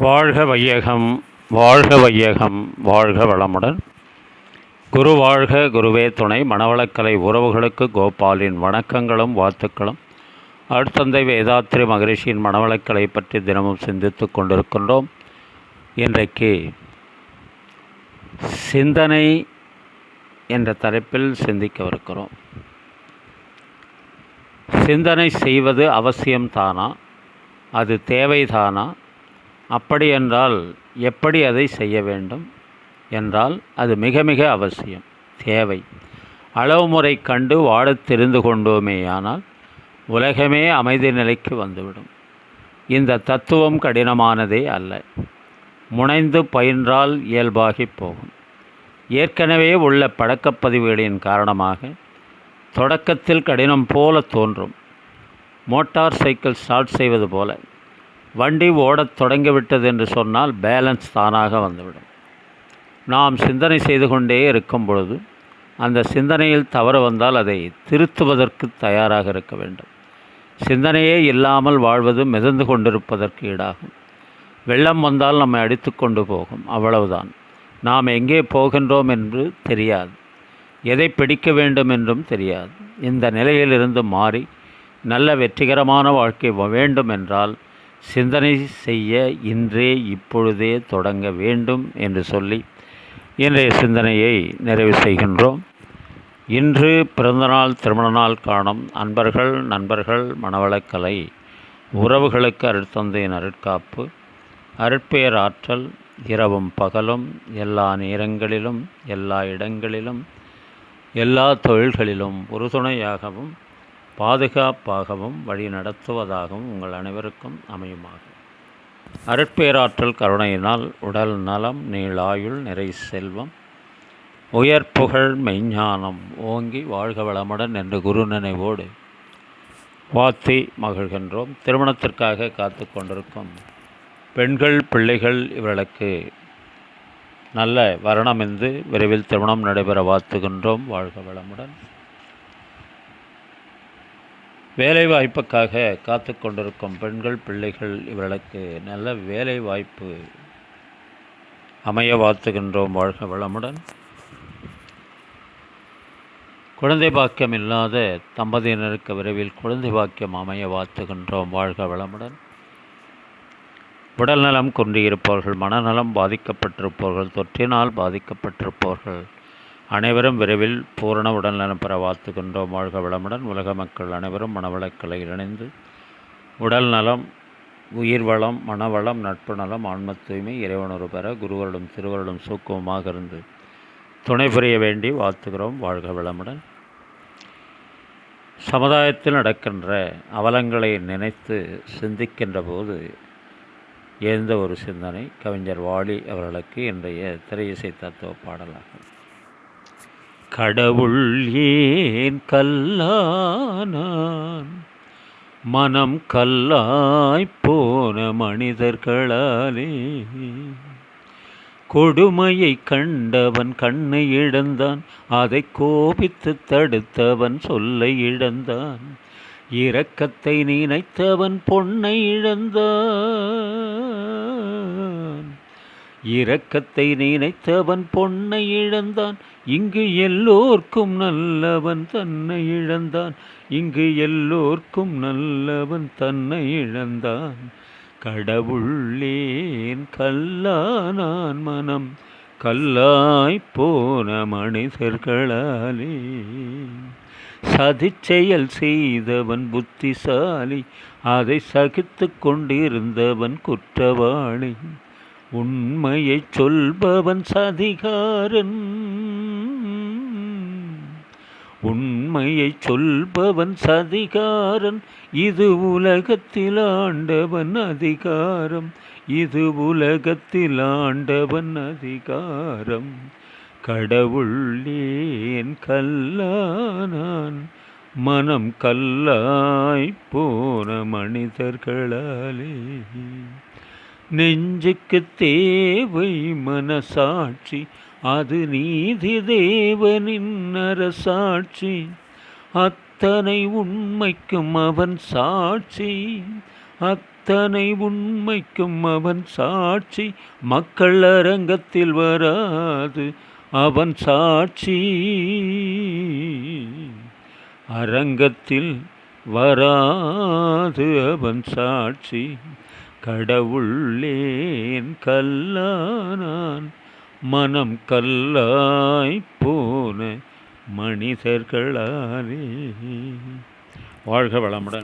வாழ்க வையகம் வாழ்க வையகம் வாழ்க வளமுடன். குரு வாழ்க குருவே துணை மணவளக்கலை உறவுகளுக்கு கோபாலின் வணக்கங்களும் வாழ்த்துக்களும். அடுத்தந்தை வேதாத்திரி மகரிஷியின் மணவளக்கலை பற்றி தினமும் சிந்தித்து கொண்டிருக்கின்றோம். இன்றைக்கு சிந்தனை என்ற தலைப்பில் சிந்திக்கவிருக்கிறோம். சிந்தனை செய்வது அவசியம்தானா அது தேவைதானா? அப்படியென்றால் எப்படி அதை செய்ய வேண்டும்? என்றால் அது மிக மிக அவசியம் தேவை. அளவு முறை கண்டு வாழத் தெரிந்து கொண்டோமேயானால் உலகமே அமைதி நிலைக்கு வந்துவிடும். இந்த தத்துவம் கடினமானதே அல்ல. முனைந்து பயின்றால் இயல்பாகி போகும். ஏற்கனவே உள்ள பழக்கப்பதிவுகளின் காரணமாக தொடக்கத்தில் கடினம் போல தோன்றும். மோட்டார் சைக்கிள் ஸ்டார்ட் செய்வது போல. வண்டி ஓடத் தொடங்கிவிட்டது என்று சொன்னால் பேலன்ஸ் தானாக வந்துவிடும். நாம் சிந்தனை செய்து கொண்டே இருக்கும் பொழுது அந்த சிந்தனையில் தவறு வந்தால் அதை திருத்துவதற்கு தயாராக இருக்க வேண்டும். சிந்தனையே இல்லாமல் வாழ்வது மிதந்து கொண்டிருப்பதற்கு ஈடாகும். வெள்ளம் வந்தால் நம்மை அடித்து கொண்டு போகும் அவ்வளவுதான். நாம் எங்கே போகின்றோம் என்று தெரியாது. எதை பிடிக்க வேண்டும் என்றும் தெரியாது. இந்த நிலையிலிருந்து மாறி நல்ல வெற்றிகரமான வாழ்க்கை வேண்டும் என்றால் சிந்தனை செய்ய இன்றே இப்பொழுதே தொடங்க வேண்டும் என்று சொல்லி இன்றைய சிந்தனையை நிறைவு செய்கின்றோம். இன்று பிறந்தநாள் திருமண நாள் காணும் அன்பர்கள் நண்பர்கள் மணவளக்கலை உறவுகளுக்கு அருட்தந்தையின் அருட்காப்பு அருட்பேர் ஆற்றல் இரவும் பகலும் எல்லா நேரங்களிலும் எல்லா இடங்களிலும் எல்லா தொழில்களிலும் உறுதுணையாகவும் பாதுகாப்பாகவும் வழி நடத்துவதாகவும் உங்கள் அனைவருக்கும் அமையுமாக. அருட்பேராற்றல் கருணையினால் உடல் நலம் நீளாயுள் நிறை செல்வம் உயர் புகழ் மெய்ஞானம் ஓங்கி வாழ்க வளமுடன் என்று குரு நினைவோடு வாழ்த்தி மகிழ்கின்றோம். திருமணத்திற்காக காத்து கொண்டிருக்கும் பெண்கள் பிள்ளைகள் இவர்களுக்கு நல்ல வரணமிந்து விரைவில் திருமணம் நடைபெற வாழ்த்துகின்றோம். வாழ்க வளமுடன். வேலைவாய்ப்புக்காக காத்து கொண்டிருக்கும் பெண்கள் பிள்ளைகள் இவர்களுக்கு நல்ல வேலை வாய்ப்பு அமைய வாழ்த்துகின்றோம். வாழ்க வளமுடன். குழந்தை பாக்கியம் இல்லாத தம்பதியினருக்கு விரைவில் குழந்தை பாக்கியம் அமைய வாழ்த்துகின்றோம். வாழ்க வளமுடன். உடல்நலம் குன்றியிருப்பவர்கள் மனநலம் பாதிக்கப்பட்டிருப்பவர்கள் தொற்றினால் பாதிக்கப்பட்டிருப்பவர்கள் அனைவரும் விரைவில் பூரண உடல்நலம் பெற வாழ்த்துகின்றோம். வாழ்க வளமுடன். உலக மக்கள் அனைவரும் மனவளக்கலை இணைந்து உடல் நலம் உயிர் வளம் மனவளம் நட்பு நலம் ஆன்ம தூய்மை இறைவனொரு பெற குருவருடும் திருவருடும் சூக்குவமாக இருந்து துணை புரிய வேண்டி வாழ்த்துகிறோம். வாழ்க வளமுடன். சமுதாயத்தில் நடக்கின்ற அவலங்களை நினைத்து சிந்திக்கின்ற போது எழுந்த ஒரு சிந்தனை கவிஞர் வாலி அவர்களுக்கு இன்றைய திரையிசை தத்துவ பாடலாகும். கடவுள் ஏன் கல்லானான்? மனம் கல்லாய்ப் போன மனிதர்களாலே. கொடுமையை கண்டவன் கண்ணை இழந்தான். அதை கோபித்து தடுத்தவன் சொல்லை இழந்தான். இரக்கத்தை நினைத்தவன் பொன்னை இழந்தான். இரக்கத்தை நினைத்தவன் பொன்னை இழந்தான். இங்கு எல்லோர்க்கும் நல்லவன் தன்னை இழந்தான். இங்கு எல்லோர்க்கும் நல்லவன் தன்னை இழந்தான். கடவுளேன் கல்லானான் மனம் கல்லாய் போன மனிதர்களாலே. சதிச்செயல் செய்தவன் புத்திசாலி அதை சகித்து கொண்டிருந்தவன் குற்றவாளி. உண்மையை சொல்பவன் சதிகாரன். உண்மையை சொல்பவன் சதிகாரன். இது உலகத்தில் ஆண்டவன் அதிகாரம். இது உலகத்தில் ஆண்டவன் அதிகாரம். கடவுள் ஏன் கல்லானான்? மனம் கல்லாய் போன மனிதர்களாலே. நெஞ்சுக்கு தேவை மனசாட்சி அது நீதி தேவனின் அரசாட்சி. அத்தனை உண்மைக்கும் அவன் சாட்சி அத்தனை உண்மைக்கும் அவன் சாட்சி. மக்கள் அரங்கத்தில் வராது அவன் சாட்சி. அரங்கத்தில் வராது அவன் சாட்சி. கடவுள்ளேன் கல்லானான் மனம் கல்லாய் போன மனிதர்களாலே வாழ்க வளமுடன்.